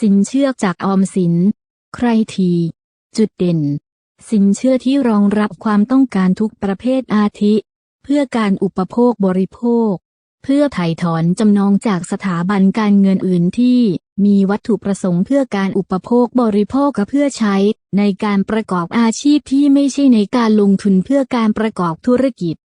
สินเชื่อจากออมสิน ใครที จุดเด่น สินเชื่อที่รองรับความต้องการทุกประเภทอาทิ เพื่อการอุปโภคบริโภค เพื่อไถ่ถอนจำนองจากสถาบันการเงินอื่นที่มีวัตถุประสงค์เพื่อการอุปโภคบริโภคกับเพื่อใช้ ในการประกอบอาชีพที่ไม่ใช่ในการลงทุนเพื่อการประกอบธุรกิจ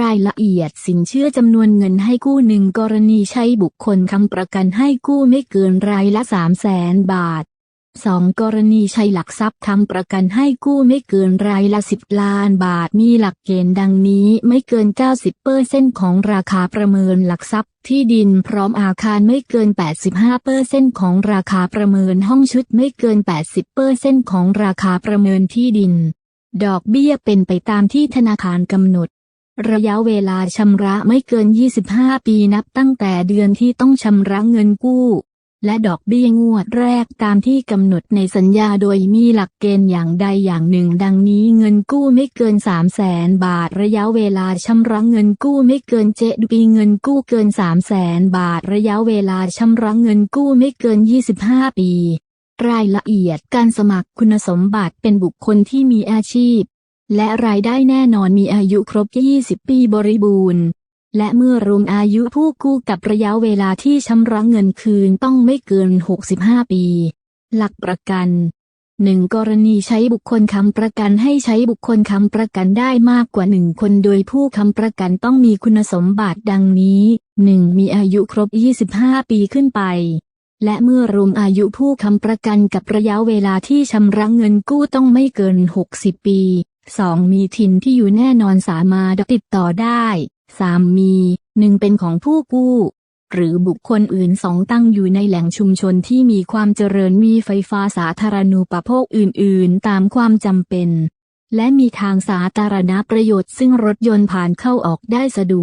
รายละเอียดสินเชื่อจำนวนเงินให้กู้หนึ่งกรณีใช้บุคคลค้ำประกันให้กู้ไม่เกินรายละ3 0 0แสนบาท 2. กรณีใช้หลักทรัพย์ค้ำประกันให้กู้ไม่เกินรายละ 10 ล้านบาทมีหลักเกณฑ์ดังนี้ไม่เกิน 90เปอร์เซ็นต์ของราคาประเมินหลักทรัพย์ที่ดินพร้อมอาคารไม่เกิน 85เปอร์เซ็นต์ของราคาประเมินห้องชุดไม่เกิน 80เปอร์เซ็นต์ของราคาประเมินที่ดิน ดอกเบี้ยเป็นไปตามที่ธนาคารกำหนด ระยะเวลาชำระไม่เกิน 25 ปีนับตั้งแต่เดือนที่ต้องชำระเงินกู้ และดอกเบี้ยงวดแรกตามที่กำหนดในสัญญาโดยมีหลักเกณฑ์อย่างใดอย่างหนึ่ง ดังนี้เงินกู้ไม่เกิน 3 0 0แสนบาท ระยะเวลาชำระเงินกู้ไม่เกินเจ็ดปีเงินกู้เกิน 3 0 0แสนบาท ระยะเวลาชำระเงินกู้ไม่เกิน 25 ปี รายละเอียดการสมัครคุณสมบัติเป็นบุคคลที่มีอาชีพ และรายได้แน่นอนมีอายุครบ 20 ปีบริบูรณ์ และเมื่อรวมอายุผู้กู้กับระยะเวลาที่ชำระเงินคืนต้องไม่เกิน 65 ปี หลักประกัน 1. กรณีใช้บุคคลค้ำประกันให้ใช้บุคคลค้ำประกันได้มากกว่า1คนโดยผู้ค้ำประกันต้องมีคุณสมบัติดังนี้ 1. มีอายุครบ 25 ปีขึ้นไป และเมื่อรวมอายุผู้ค้ำประกันกับระยะเวลาที่ชำระเงินกู้ต้องไม่เกิน 60 ปี 2. มีทินที่อยู่แน่นอนสามารถติดต่อได้ 3. มี 1. เป็นของผู้กู้ หรือบุคคลอื่นสองตั้งอยู่ในแหล่งชุมชนที่มีความเจริญมีไฟฟ้าสาธารณูปโภคอื่นๆ ตามความจำเป็น และมีทางสาธารณประโยชน์ซึ่งรถยนต์ผ่านเข้าออกได้สะดวก